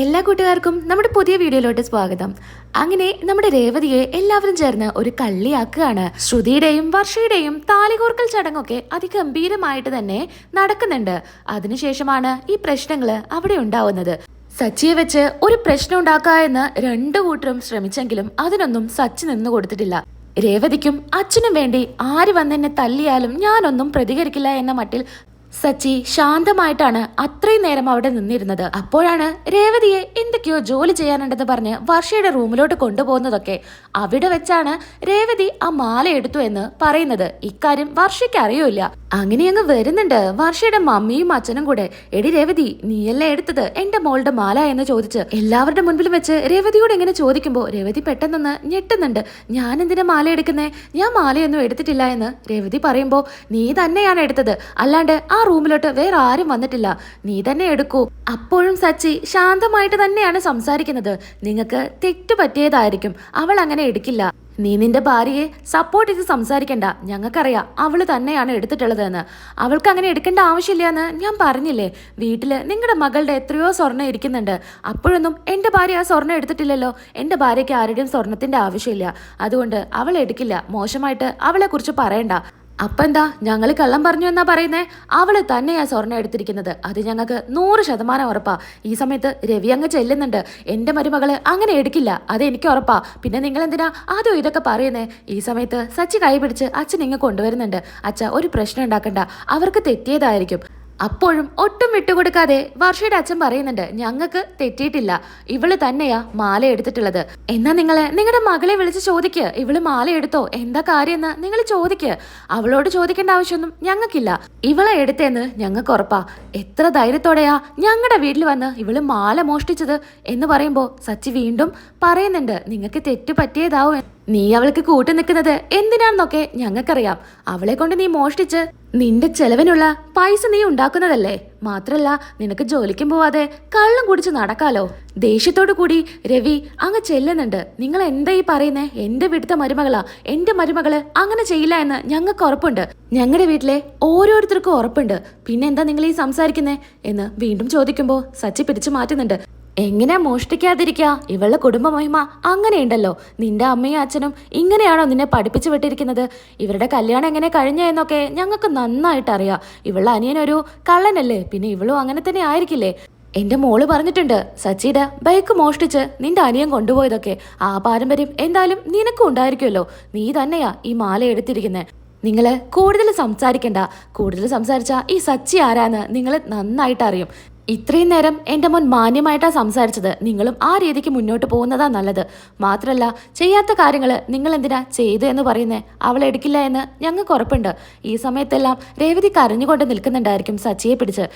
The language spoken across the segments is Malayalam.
എല്ലാ കൂട്ടുകാർക്കും നമ്മുടെ പുതിയ വീഡിയോയിലോട്ട് സ്വാഗതം. അങ്ങനെ നമ്മുടെ രേവതിയെ എല്ലാവരും ചേർന്ന് ഒരു കള്ളിയാക്കുകയാണ്. ശ്രുതിയുടെയും വർഷയുടെയും താലികോർക്കൽ ചടങ്ങൊക്കെ അതിഗംഭീരമായിട്ട് തന്നെ നടക്കുന്നുണ്ട്. അതിനുശേഷമാണ് ഈ പ്രശ്നങ്ങൾ അവിടെ ഉണ്ടാവുന്നത്. സച്ചിയെ വെച്ച് ഒരു പ്രശ്നം ഉണ്ടാക്കുക എന്ന് രണ്ടു കൂട്ടരും ശ്രമിച്ചെങ്കിലും അതിനൊന്നും സച്ചി നിന്നു കൊടുത്തിട്ടില്ല. രേവതിക്കും അച്ഛനും വേണ്ടി ആര് വന്നെന്നെ തല്ലിയാലും ഞാനൊന്നും പ്രതികരിക്കില്ല എന്ന മട്ടിൽ സച്ചി ശാന്തമായിട്ടാണ് അത്രയും നേരം അവിടെ നിന്നിരുന്നത്. അപ്പോഴാണ് രേവതിയെ എന്തൊക്കെയോ ജോലി ചെയ്യാനുണ്ടെന്ന് പറഞ്ഞ് വർഷയുടെ റൂമിലോട്ട് കൊണ്ടുപോകുന്നതൊക്കെ അവിടെ വെച്ചാണ് രേവതി ആ മാല എടുത്തു എന്ന് പറയുന്നത്. ഇക്കാര്യം വർഷയ്ക്ക് അറിയൂല അങ്ങനെ അങ്ങ് വരുന്നുണ്ട്. വർഷയുടെ മമ്മിയും അച്ഛനും കൂടെ എടി രേവതി നീയല്ലേ എടുത്തത്? എന്റെ മോളുടെ മാല? എന്ന് ചോദിച്ച് എല്ലാവരുടെ മുൻപിലും വെച്ച് രേവതിയോട് എങ്ങനെ ചോദിക്കുമ്പോൾ രേവതി പെട്ടെന്നൊന്ന് ഞെട്ടുന്നുണ്ട്. ഞാൻ എന്തിനാ മാല എടുക്കുന്നേ? ഞാൻ മാലയൊന്നും എടുത്തിട്ടില്ല എന്ന് രേവതി പറയുമ്പോൾ നീ തന്നെയാണ് എടുത്തത്. അല്ലാണ്ട് ആ റൂമിലോട്ട് വേറെ ആരും വന്നിട്ടില്ല. നീ തന്നെ എടുക്കൂ. അപ്പോഴും സച്ചി ശാന്തമായിട്ട് തന്നെയാണ് സംസാരിക്കുന്നത്. നിങ്ങൾക്ക് തെറ്റ് പറ്റിയതായിരിക്കും. അവൾ അങ്ങനെ എടുക്കില്ല. നീ നിന്റെ ഭാര്യയെ സപ്പോർട്ട് ചെയ്ത് സംസാരിക്കണ്ട. ഞങ്ങൾക്കറിയാം അവൾ തന്നെയാണ് എടുത്തിട്ടുള്ളതെന്ന്. അവൾക്ക് അങ്ങനെ എടുക്കേണ്ട ആവശ്യമില്ല എന്ന് ഞാൻ പറഞ്ഞില്ലേ? വീട്ടിൽ നിങ്ങളുടെ മകളുടെ എത്രയോ സ്വർണം ഇരിക്കുന്നുണ്ട്. അപ്പോഴൊന്നും എന്റെ ഭാര്യ ആ സ്വർണം എടുത്തിട്ടില്ലല്ലോ. എന്റെ ഭാര്യയ്ക്ക് ആരുടെയും സ്വർണത്തിന്റെ ആവശ്യമില്ല. അതുകൊണ്ട് അവൾ എടുക്കില്ല. മോശമായിട്ട് അവളെ കുറിച്ച് പറയണ്ട അപ്പെന്താ ഞങ്ങൾ കള്ളം പറഞ്ഞു എന്നാ പറയുന്നേ? അവൾ തന്നെയാ സ്വർണം എടുത്തിരിക്കുന്നത്. അത് ഞങ്ങൾക്ക് നൂറ് ശതമാനം ഉറപ്പാ. ഈ സമയത്ത് രവി അങ്ങ് ചെല്ലുന്നുണ്ട്. എന്റെ മരുമകൾ അങ്ങനെ എടുക്കില്ല. അത് എനിക്ക് ഉറപ്പാ. പിന്നെ നിങ്ങൾ എന്തിനാ അതോ ഇതൊക്കെ പറയുന്നേ? ഈ സമയത്ത് സച്ചി കൈപിടിച്ച് അച്ഛൻ ഇങ്ങ് കൊണ്ടുവരുന്നുണ്ട്. അച്ഛ ഒരു പ്രശ്നം ഉണ്ടാക്കണ്ട. അവർക്ക് തെറ്റിയതായിരിക്കും. അപ്പോഴും ഒട്ടും വിട്ടുകൊടുക്കാതെ വർഷയുടെ അച്ഛൻ പറയുന്നുണ്ട് ഞങ്ങൾക്ക് തെറ്റിയിട്ടില്ല. ഇവൾ തന്നെയാ മാല എടുത്തിട്ടുള്ളത്. എന്നാ നിങ്ങൾ നിങ്ങളുടെ മകളെ വിളിച്ച് ചോദിക്ക്. ഇവൾ മാല എടുത്തോ? എന്താ കാര്യമെന്ന് നിങ്ങൾ ചോദിക്ക്. അവളോട് ചോദിക്കേണ്ട ആവശ്യമൊന്നും ഞങ്ങൾക്കില്ല. ഇവളെ എടുത്തേന്ന് ഞങ്ങൾക്ക് ഉറപ്പാ. എത്ര ധൈര്യത്തോടെയാ ഞങ്ങളുടെ വീട്ടിൽ വന്ന് ഇവൾ മാല മോഷ്ടിച്ചത് എന്ന് പറയുമ്പോ സച്ചി വീണ്ടും പറയുന്നുണ്ട് നിങ്ങൾക്ക് തെറ്റ് പറ്റിയതാവും. നീ അവൾക്ക് കൂട്ടു നിൽക്കുന്നത് എന്തിനാണെന്നൊക്കെ ഞങ്ങൾക്കറിയാം. അവളെ കൊണ്ട് നീ മോഷ്ടിച്ച് നിന്റെ ചെലവിനുള്ള പൈസ നീ ഉണ്ടാക്കുന്നതല്ലേ? മാത്രല്ല നിനക്ക് ജോലിക്കും പോവാതെ കള്ളം കുടിച്ച് നടക്കാലോ. ദേഷ്യത്തോടു കൂടി രവി അങ്ങ് ചെല്ലുന്നുണ്ട്. നിങ്ങൾ എന്താ ഈ പറയുന്നേ? എന്റെ വീട്ടിലത്തെ മരുമകളാ. എന്റെ മരുമകൾ അങ്ങനെ ചെയ്യില്ല എന്ന് ഞങ്ങൾക്ക് ഉറപ്പുണ്ട്. ഞങ്ങളുടെ വീട്ടിലെ ഓരോരുത്തർക്കും ഉറപ്പുണ്ട്. പിന്നെ എന്താ നിങ്ങൾ ഈ സംസാരിക്കുന്നേ എന്ന് വീണ്ടും ചോദിക്കുമ്പോൾ സച്ചി പിടിച്ചു മാറ്റുന്നുണ്ട്. എങ്ങനെയാ മോഷ്ടിക്കാതിരിക്കുക ഇവളുടെ കുടുംബ മഹിമ അങ്ങനെയുണ്ടല്ലോ. നിന്റെ അമ്മയും അച്ഛനും ഇങ്ങനെയാണോ നിന്നെ പഠിപ്പിച്ചു വിട്ടിരിക്കുന്നത്? ഇവരുടെ കല്യാണം എങ്ങനെ കഴിഞ്ഞ എന്നൊക്കെ ഞങ്ങൾക്ക് നന്നായിട്ട് അറിയാം ഇവളുടെ അനിയനൊരു കള്ളനല്ലേ? പിന്നെ ഇവളും അങ്ങനെ തന്നെ ആയിരിക്കില്ലേ? എന്റെ മോൾ പറഞ്ഞിട്ടുണ്ട് സച്ചിയുടെ ബൈക്ക് മോഷ്ടിച്ച് നിന്റെ അനിയൻ കൊണ്ടുപോയതൊക്കെ. ആ പാരമ്പര്യം എന്തായാലും നിനക്കും ഉണ്ടായിരിക്കുമല്ലോ. നീ തന്നെയാ ഈ മാല എടുത്തിരിക്കുന്നത് നിങ്ങൾ കൂടുതൽ സംസാരിക്കണ്ട. കൂടുതൽ സംസാരിച്ച ഈ സച്ചി ആരാന്ന് നിങ്ങൾ നന്നായിട്ട് അറിയും ഇത്രയും നേരം എന്റെ മുൻ മാന്യമായിട്ടാ സംസാരിച്ചത്. നിങ്ങളും ആ രീതിക്ക് മുന്നോട്ട് പോകുന്നതാ നല്ലത്. മാത്രല്ല ചെയ്യാത്ത കാര്യങ്ങൾ നിങ്ങൾ എന്തിനാ ചെയ്തു എന്ന് പറയുന്നേ അവൾ എടുക്കില്ല എന്ന് ഞങ്ങൾക്ക് ഉറപ്പുണ്ട്. ഈ സമയത്തെല്ലാം രേവതി കരഞ്ഞുകൊണ്ട് നിൽക്കുന്നുണ്ടായിരിക്കും സച്ചിയെ പിടിച്ച്.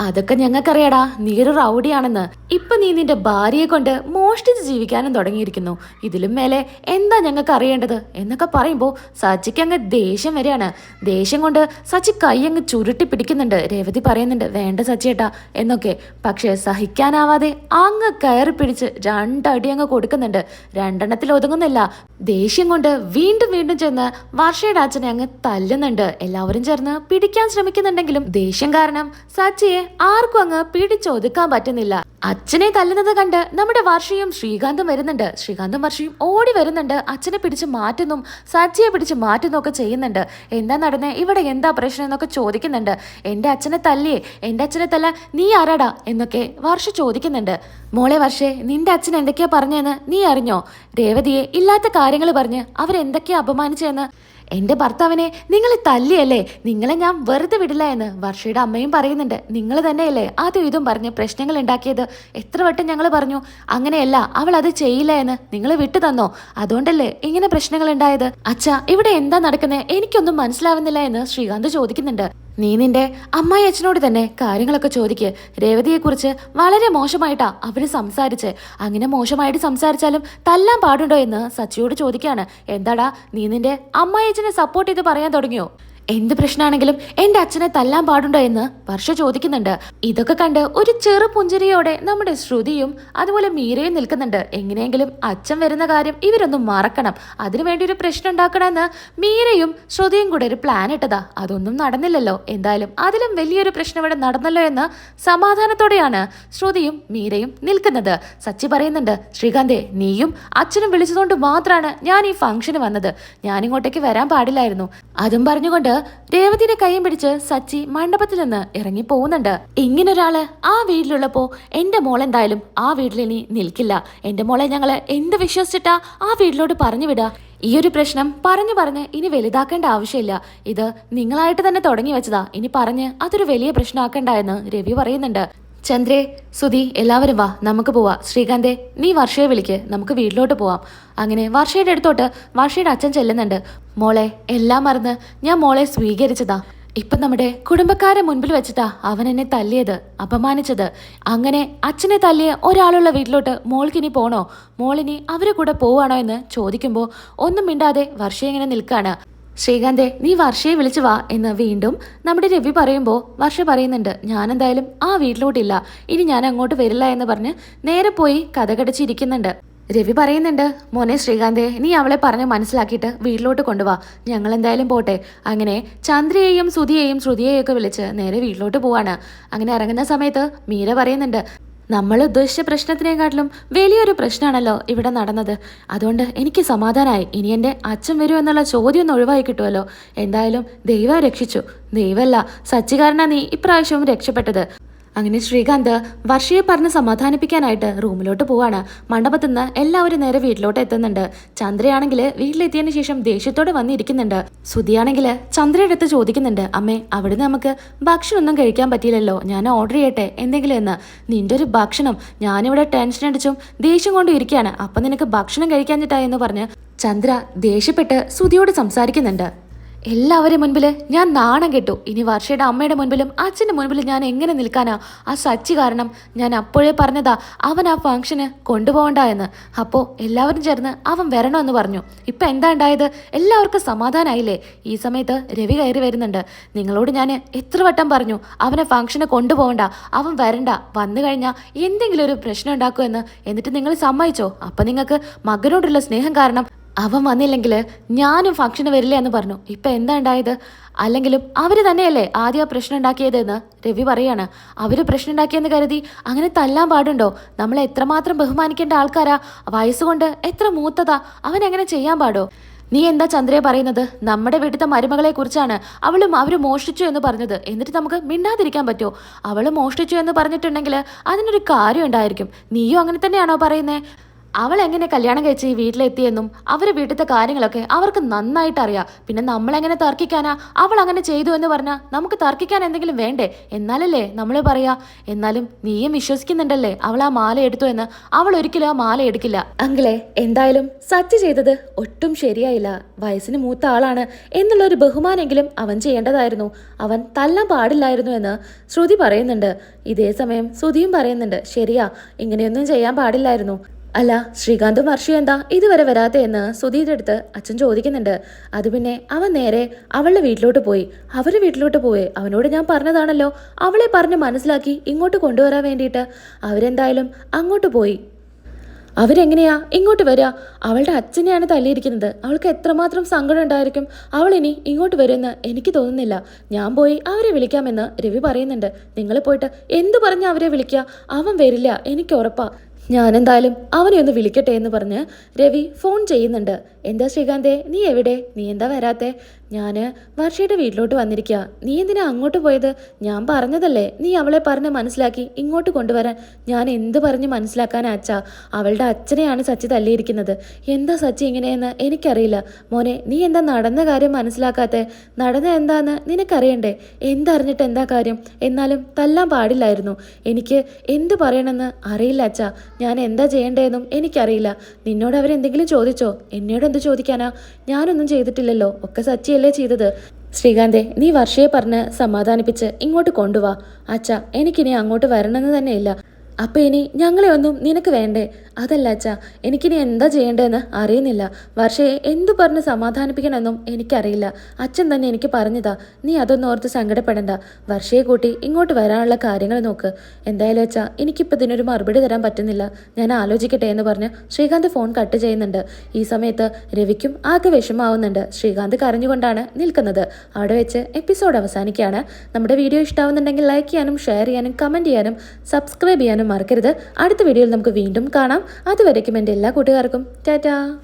അതൊക്കെ ഞങ്ങൾക്കറിയാടാ. നീ ഒരു റൗഡിയാണെന്ന്. ഇപ്പൊ നീ നിന്റെ ഭാര്യയെ കൊണ്ട് മോഷ്ടിച്ച് ജീവിക്കാനും തുടങ്ങിയിരിക്കുന്നു. ഇതിലും മേലെ എന്താ ഞങ്ങൾക്ക് അറിയേണ്ടത്? എന്നൊക്കെ പറയുമ്പോൾ സച്ചിക്ക് അങ്ങ് ദേഷ്യം വരികയാണ്. ദേഷ്യം കൊണ്ട് സച്ചി കൈ അങ്ങ് ചുരുട്ടി പിടിക്കുന്നുണ്ട്. രേവതി പറയുന്നുണ്ട് വേണ്ട സച്ചിയേട്ടാ എന്നൊക്കെ. പക്ഷെ സഹിക്കാനാവാതെ അങ്ങ് കയറി പിടിച്ച് രണ്ടടി അങ്ങ് കൊടുക്കുന്നുണ്ട്. രണ്ടെണ്ണത്തിൽ ഒതുങ്ങുന്നില്ല. ദേഷ്യം കൊണ്ട് വീണ്ടും വീണ്ടും ചെന്ന് വർഷയുടെ അച്ഛനെ അങ്ങ് തല്ലുന്നുണ്ട്. എല്ലാവരും ചേർന്ന് പിടിക്കാൻ ശ്രമിക്കുന്നുണ്ടെങ്കിലും ദേഷ്യം കാരണം സച്ചിയെ ആർക്കും അങ്ങ് പിടിച്ചൊതുക്കാൻ പറ്റുന്നില്ല. അച്ഛനെ തല്ലുന്നത് കണ്ട് നമ്മുടെ വർഷയും ശ്രീകാന്തും വരുന്നുണ്ട്. ശ്രീകാന്തും വർഷയും ഓടി വരുന്നുണ്ട്. അച്ഛനെ പിടിച്ച് മാറ്റുന്നു സജ്ജിയെ പിടിച്ച് മാറ്റുന്നു ഒക്കെ ചെയ്യുന്നുണ്ട്. എന്താ നടന്നേ? ഇവിടെ എന്താ പ്രശ്നം എന്നൊക്കെ ചോദിക്കുന്നുണ്ട്. എന്റെ അച്ഛനെ തല്ലിയേ എന്റെ അച്ഛനെ തല്ല നീ ആരാടാ? എന്നൊക്കെ വർഷ ചോദിക്കുന്നുണ്ട്. മോളെ വർഷേ നിന്റെ അച്ഛൻ എന്തൊക്കെയാ പറഞ്ഞെന്ന് നീ അറിഞ്ഞോ? രേവതിയെ ഇല്ലാത്ത കാര്യങ്ങൾ പറഞ്ഞ് അവരെന്തൊക്കെയാ അപമാനിച്ചെന്ന്? എന്റെ ഭർത്താവിനെ നിങ്ങൾ തല്ലിയല്ലേ? നിങ്ങളെ ഞാൻ വെറുതെ വിടില്ല എന്ന് വർഷയുടെ അമ്മയും പറയുന്നുണ്ട്. നിങ്ങൾ തന്നെയല്ലേ ആദ്യം ഇതും പറഞ്ഞ് പ്രശ്നങ്ങൾ ഉണ്ടാക്കിയത്? എത്ര വട്ടം ഞങ്ങൾ പറഞ്ഞു അങ്ങനെയല്ല അവൾ അത് ചെയ്യില്ല എന്ന് നിങ്ങൾ വിട്ടു തന്നോ? അതുകൊണ്ടല്ലേ ഇങ്ങനെ പ്രശ്നങ്ങൾ ഉണ്ടായത്? അച്ഛാ ഇവിടെ എന്താ നടക്കുന്നത് എനിക്കൊന്നും മനസ്സിലാവുന്നില്ല എന്ന് ശ്രീകാന്ത് ചോദിക്കുന്നുണ്ട്. നീ നിന്റെ അമ്മായി അച്ഛനോട് തന്നെ കാര്യങ്ങളൊക്കെ ചോദിക്ക്. രേവതിയെക്കുറിച്ച് വളരെ മോശമായിട്ടാ അവർ സംസാരിച്ച്. അങ്ങനെ മോശമായിട്ട് സംസാരിച്ചാലും തല്ലാൻ പാടുണ്ടോ എന്ന് സച്ചിയോട് ചോദിക്കാണ്. എന്താടാ നീ നിന്റെ അമ്മായി അച്ഛനെ സപ്പോർട്ട് ചെയ്ത് പറയാൻ തുടങ്ങിയോ? എന്ത് പ്രശ്നമാണെങ്കിലും എന്റെ അച്ഛനെ തല്ലാൻ പാടുണ്ടോ എന്ന് വർഷ ചോദിക്കുന്നുണ്ട്. ഇതൊക്കെ കണ്ട് ഒരു ചെറു പുഞ്ചിരിയോടെ നമ്മുടെ ശ്രുതിയും അതുപോലെ മീരയും നിൽക്കുന്നുണ്ട്. എങ്ങനെയെങ്കിലും അച്ഛൻ വരുന്ന കാര്യം ഇവരൊന്നും മറക്കണം. അതിനുവേണ്ടി ഒരു പ്രശ്നം ഉണ്ടാക്കണമെന്ന് മീരയും ശ്രുതിയും കൂടെ ഒരു പ്ലാൻ ഇട്ടതാ. അതൊന്നും നടന്നില്ലല്ലോ. എന്തായാലും അതിലും വലിയൊരു പ്രശ്നം ഇവിടെ നടന്നല്ലോ എന്ന് സമാധാനത്തോടെയാണ് ശ്രുതിയും മീരയും നിൽക്കുന്നത്. സച്ചി പറയുന്നുണ്ട് ശ്രീകാന്തേ നീയും അച്ഛനും വിളിച്ചതുകൊണ്ട് മാത്രമാണ് ഞാൻ ഈ ഫംഗ്ഷന് വന്നത്. ഞാനിങ്ങോട്ടേക്ക് വരാൻ പാടില്ലായിരുന്നു. അതും പറഞ്ഞുകൊണ്ട് രേവതിയുടെ കൈയും പിടിച്ച് സച്ചി മണ്ഡപത്തിൽ നിന്ന് ഇറങ്ങി പോകുന്നുണ്ട്. ഇങ്ങനൊരാൾ ആ വീട്ടിലുള്ളപ്പോ എന്റെ മോൾ എന്തായാലും ആ വീട്ടിൽ ഇനി നിൽക്കില്ല. എന്റെ മോളെ ഞങ്ങൾ എന്ത് വിശ്വസിച്ചിട്ടാ ആ വീട്ടിലോട്ട് പറഞ്ഞു വിടുക ഈ ഒരു പ്രശ്നം പറഞ്ഞു പറഞ്ഞ് ഇനി വലുതാക്കേണ്ട ആവശ്യമില്ല. ഇത് നിങ്ങളായിട്ട് തന്നെ തുടങ്ങി വെച്ചതാ. ഇനി പറഞ്ഞ് അതൊരു വലിയ പ്രശ്നമാക്കണ്ട എന്ന് രവി പറയുന്നുണ്ട്. ചന്ദ്രേ സുധി എല്ലാവരും വാ നമുക്ക് പോവാ. ശ്രീകാന്തേ നീ വർഷയെ വിളിക്ക്. നമുക്ക് വീട്ടിലോട്ട് പോവാം. അങ്ങനെ വർഷയുടെ അടുത്തോട്ട് വർഷയുടെ അച്ഛൻ ചെല്ലുന്നുണ്ട്. മോളെ എല്ലാം മറന്ന് ഞാൻ മോളെ സ്വീകരിച്ചതാ. ഇപ്പം നമ്മുടെ കുടുംബക്കാരെ മുൻപിൽ വെച്ചിട്ടാ അവൻ എന്നെ തല്ലിയത് അപമാനിച്ചത്. അങ്ങനെ അച്ഛനെ തല്ലിയ ഒരാളുള്ള വീട്ടിലോട്ട് മോൾക്കിനി പോണോ? മോളിനി അവരെ കൂടെ പോവാണോ എന്ന് ചോദിക്കുമ്പോൾ ഒന്നും മിണ്ടാതെ വർഷം ഇങ്ങനെ നിൽക്കാണ്. ശ്രീകാന്തേ നീ വർഷയെ വിളിച്ചു വാ എന്ന് വീണ്ടും നമ്മുടെ രവി പറയുമ്പോൾ വർഷ പറയുന്നുണ്ട് ഞാനെന്തായാലും ആ വീട്ടിലോട്ടില്ല. ഇനി ഞാൻ അങ്ങോട്ട് വരില്ല എന്ന് പറഞ്ഞ് നേരെ പോയി കഥകടച്ചിരിക്കുന്നുണ്ട് രവി പറയുന്നുണ്ട് മോനെ ശ്രീകാന്തെ നീ അവളെ പറഞ്ഞ് മനസ്സിലാക്കിയിട്ട് വീട്ടിലോട്ട് കൊണ്ടുവാ. ഞങ്ങൾ എന്തായാലും പോട്ടെ. അങ്ങനെ ചന്ദ്രയെയും സുധിയെയും ശ്രുതിയെയും ഒക്കെ വിളിച്ച് നേരെ വീട്ടിലോട്ട് പോവാണ്. അങ്ങനെ ഇറങ്ങുന്ന സമയത്ത് മീര പറയുന്നുണ്ട് നമ്മൾ ഉദ്ദേശിച്ച പ്രശ്നത്തിനെക്കാട്ടിലും വലിയൊരു പ്രശ്നമാണല്ലോ ഇവിടെ നടന്നത്. അതുകൊണ്ട് എനിക്ക് സമാധാനമായി ഇനി എന്റെ അച്ഛൻ വരൂ എന്നുള്ള ചോദ്യം ഒന്ന് ഒഴിവായി കിട്ടുമല്ലോ. എന്തായാലും ദൈവം രക്ഷിച്ചു. ദൈവമല്ല സച്ചികാരനാ നീ ഇപ്രാവശ്യവും രക്ഷപ്പെട്ടത്. അങ്ങനെ ശ്രീകാന്ത് വർഷയെ പറഞ്ഞ് സമാധാനിപ്പിക്കാനായിട്ട് റൂമിലോട്ട് പോവാണ്. മണ്ഡപത്തിൽ നിന്ന് എല്ലാവരും നേരെ വീട്ടിലോട്ട് എത്തുന്നുണ്ട്. ചന്ദ്രയാണെങ്കിൽ വീട്ടിലെത്തിയതിനു ശേഷം ദേഷ്യത്തോടെ വന്നിരിക്കുന്നുണ്ട്. സുധിയാണെങ്കിൽ ചന്ദ്രയുടെ അടുത്ത് ചോദിക്കുന്നുണ്ട് അമ്മേ അവിടുന്ന് നമുക്ക് ഭക്ഷണമൊന്നും കഴിക്കാൻ പറ്റിയില്ലല്ലോ. ഞാൻ ഓർഡർ ചെയ്യട്ടെ? എന്തെങ്കിലും എന്ന്. നിന്റെ ഒരു ഭക്ഷണം. ഞാനിവിടെ ടെൻഷൻ അടിച്ചും ദേഷ്യം കൊണ്ടും ഇരിക്കുകയാണ്. അപ്പം നിനക്ക് ഭക്ഷണം കഴിക്കാൻ എന്ന് പറഞ്ഞ് ചന്ദ്ര ദേഷ്യപ്പെട്ട് സുധിയോട് സംസാരിക്കുന്നുണ്ട്. എല്ലാവരും മുൻപിൽ ഞാൻ നാണം കെട്ടു. ഇനി വർഷയുടെ അമ്മയുടെ മുൻപിലും അച്ഛന്റെ മുൻപിലും ഞാൻ എങ്ങനെ നിൽക്കാനാ? ആ സച്ചി കാരണം ഞാൻ അപ്പോഴേ പറഞ്ഞതാ അവൻ ആ ഫംഗ്ഷന് കൊണ്ടുപോകണ്ട എന്ന്. അപ്പോൾ എല്ലാവരും ചേർന്ന് അവൻ വരണമെന്ന് പറഞ്ഞു. ഇപ്പം എന്താ ഉണ്ടായത്? എല്ലാവർക്കും സമാധാനമായില്ലേ ഈ സമയത്ത് രവി കയറി വരുന്നുണ്ട്. നിങ്ങളോട് ഞാൻ എത്ര വട്ടം പറഞ്ഞു അവനെ ഫംഗ്ഷന് കൊണ്ടുപോകണ്ട അവൻ വരണ്ട വന്നു കഴിഞ്ഞാൽ എന്തെങ്കിലും ഒരു പ്രശ്നം ഉണ്ടാക്കുമെന്ന് എന്നിട്ട് നിങ്ങൾ സമ്മതിച്ചോ? അപ്പം നിങ്ങൾക്ക് മകനോടുള്ള സ്നേഹം കാരണം അവൻ വന്നില്ലെങ്കിൽ ഞാനും ഫംഗ്ഷന് വരില്ല എന്ന് പറഞ്ഞു. ഇപ്പൊ എന്താ ഉണ്ടായത്? അല്ലെങ്കിലും അവർ തന്നെയല്ലേ ആദ്യം ആ പ്രശ്നം ഉണ്ടാക്കിയതെന്ന് രവി പറയാണ്. അവർ പ്രശ്നം ഉണ്ടാക്കിയെന്ന് കരുതി അങ്ങനെ തല്ലാൻ പാടുണ്ടോ? നമ്മളെ എത്രമാത്രം ബഹുമാനിക്കേണ്ട ആൾക്കാരാ? വയസ്സുകൊണ്ട് എത്ര മൂത്തതാ? അവൻ എങ്ങനെ ചെയ്യാൻ പാടോ? നീ എന്താ ചന്ദ്രയെ പറയുന്നത്? നമ്മുടെ വീട്ടിലത്തെ മരുമകളെ കുറിച്ചാണ് അവളും അവർ മോഷ്ടിച്ചു എന്ന് പറഞ്ഞത്. എന്നിട്ട് നമുക്ക് മിണ്ടാതിരിക്കാൻ പറ്റുമോ? അവൾ മോഷ്ടിച്ചു എന്ന് പറഞ്ഞിട്ടുണ്ടെങ്കിൽ അതിനൊരു കാര്യം ഉണ്ടായിരിക്കും. നീയും അങ്ങനെ തന്നെയാണോ പറയുന്നേ? അവൾ എങ്ങനെ കല്യാണം കഴിച്ച് ഈ വീട്ടിലെത്തിയെന്നും അവരെ വീട്ടിലത്തെ കാര്യങ്ങളൊക്കെ അവർക്ക് നന്നായിട്ട് അറിയാം പിന്നെ നമ്മളെങ്ങനെ തർക്കിക്കാനാ? അവൾ അങ്ങനെ ചെയ്തു എന്ന് പറഞ്ഞാൽ നമുക്ക് തർക്കിക്കാൻ എന്തെങ്കിലും വേണ്ടേ? എന്നാലല്ലേ നമ്മൾ പറയാ? എന്നാലും നീയും വിശ്വസിക്കുന്നുണ്ടല്ലേ അവൾ ആ മാല എടുത്തു എന്ന്? അവൾ ഒരിക്കലും ആ മാല എടുക്കില്ല. അങ്കിളെ എന്തായാലും സച്ച് ചെയ്തത് ഒട്ടും ശരിയായില്ല. വയസ്സിന് മൂത്ത ആളാണ് എന്നുള്ള ഒരു ബഹുമാനെങ്കിലും അവൻ ചെയ്യേണ്ടതായിരുന്നു. അവൻ തല്ലാൻ പാടില്ലായിരുന്നു എന്ന് ശ്രുതി പറയുന്നുണ്ട്. ഇതേ സമയം ശ്രുതിയും പറയുന്നുണ്ട് ശരിയാ ഇങ്ങനെയൊന്നും ചെയ്യാൻ പാടില്ലായിരുന്നു. അല്ല ശ്രീകാന്തും വർഷയും എന്താ ഇതുവരെ വരാതെ എന്ന് സുധീരുടെ അടുത്ത് അച്ഛൻ ചോദിക്കുന്നുണ്ട്. അത് പിന്നെ അവൻ നേരെ അവളുടെ വീട്ടിലോട്ട് പോയി. അവരുടെ വീട്ടിലോട്ട് പോയി. അവനോട് ഞാൻ പറഞ്ഞതാണല്ലോ. അവളെ പറഞ്ഞ് മനസ്സിലാക്കി ഇങ്ങോട്ട് കൊണ്ടുവരാൻ വേണ്ടിയിട്ട്. അവരെന്തായാലും അങ്ങോട്ട് പോയി. അവരെങ്ങനെയാ ഇങ്ങോട്ട് വരിക അവളുടെ അച്ഛനെയാണ് തല്ലിയിരിക്കുന്നത്. അവൾക്ക് എത്രമാത്രം സങ്കടം ഉണ്ടായിരിക്കും. അവൾ ഇനി ഇങ്ങോട്ട് വരുമെന്ന് എനിക്ക് തോന്നുന്നില്ല. ഞാൻ പോയി അവരെ വിളിക്കാമെന്ന് രവി പറയുന്നുണ്ട്. നിങ്ങൾ പോയിട്ട് എന്തു പറഞ്ഞ് അവരെ വിളിക്കുക? അവൻ വരില്ല എനിക്ക് ഉറപ്പാ. ഞാനെന്തായാലും അവനെ ഒന്ന് വിളിക്കട്ടെ എന്ന് പറഞ്ഞ് രവി ഫോൺ ചെയ്യുന്നുണ്ട്. എന്താ ശ്രീകാന്തേ നീ എവിടെ? നീ എന്താ വരാത്തെ? ഞാൻ വർഷയുടെ വീട്ടിലോട്ട് വന്നിരിക്കുക നീ എന്തിനാ അങ്ങോട്ട് പോയത്? ഞാൻ പറഞ്ഞതല്ലേ. നീ അവളെ പറഞ്ഞ് മനസ്സിലാക്കി ഇങ്ങോട്ട് കൊണ്ടുവരാൻ. ഞാൻ എന്ത് പറഞ്ഞ് മനസ്സിലാക്കാനാ അച്ഛാ? അവളുടെ അച്ഛനെയാണ് സച്ചി തല്ലിയിരിക്കുന്നത് എന്താ സച്ചി ഇങ്ങനെയെന്ന് എനിക്കറിയില്ല. മോനെ നീ എന്താ നടന്ന കാര്യം മനസ്സിലാക്കാത്തെ? നടന്ന എന്താന്ന് നിനക്കറിയണ്ടേ? എന്തറിഞ്ഞിട്ട് എന്താ കാര്യം? എന്നാലും തല്ലാൻ പാടില്ലായിരുന്നു. എനിക്ക് എന്ത് പറയണമെന്ന് അറിയില്ല അച്ഛാ. ഞാൻ എന്താ ചെയ്യേണ്ടതെന്നും എനിക്കറിയില്ല. നിന്നോട് അവരെന്തെങ്കിലും ചോദിച്ചോ? എന്നോട് എന്ത് ചോദിക്കാനാ? ഞാനൊന്നും ചെയ്തിട്ടില്ലല്ലോ. ഒക്കെ സച്ചിയല്ലേ ചെയ്തത്? ശ്രീകാന്തെ നീ വർഷയെ പറഞ്ഞ് സമാധാനിപ്പിച്ച് ഇങ്ങോട്ട് കൊണ്ടുവാ. അച്ഛ എനിക്കിനി അങ്ങോട്ട് വരണമെന്ന് തന്നെയില്ല. അപ്പോൾ ഇനി ഞങ്ങളെ ഒന്നും നിനക്ക് വേണ്ടേ? അതല്ല അച്ഛാ എനിക്കിനി എന്താ ചെയ്യേണ്ടതെന്ന് അറിയുന്നില്ല. വർഷയെ എന്തു പറഞ്ഞ് സമാധാനിപ്പിക്കണമെന്നും എനിക്കറിയില്ല. അച്ഛൻ തന്നെ എനിക്ക് പറഞ്ഞതാ നീ അതൊന്നും ഓർത്ത് സങ്കടപ്പെടണ്ട. വർഷയെ കൂട്ടി ഇങ്ങോട്ട് വരാനുള്ള കാര്യങ്ങൾ നോക്ക്. എന്തായാലും അച്ഛാ എനിക്കിപ്പോൾ ഇതിനൊരു മറുപടി തരാൻ പറ്റുന്നില്ല. ഞാൻ ആലോചിക്കട്ടെ എന്ന് പറഞ്ഞ് ശ്രീകാന്ത് ഫോൺ കട്ട് ചെയ്യുന്നുണ്ട്. ഈ സമയത്ത് രവിക്കും ആകെ വിഷമാവുന്നുണ്ട് ശ്രീകാന്ത് കരഞ്ഞുകൊണ്ടാണ് നിൽക്കുന്നത്. അവിടെ വെച്ച് എപ്പിസോഡ് അവസാനിക്കുകയാണ്. നമ്മുടെ വീഡിയോ ഇഷ്ടാവുന്നുണ്ടെങ്കിൽ ലൈക്ക് ചെയ്യാനും ഷെയർ ചെയ്യാനും കമന്റ് ചെയ്യാനും സബ്സ്ക്രൈബ് ചെയ്യാനും മറക്കരുത്. അടുത്ത വീഡിയോയിൽ നമുക്ക് വീണ്ടും കാണാം. അതുവരയ്ക്കും എന്റെ എല്ലാ കൂട്ടുകാർക്കും. ടാറ്റാ.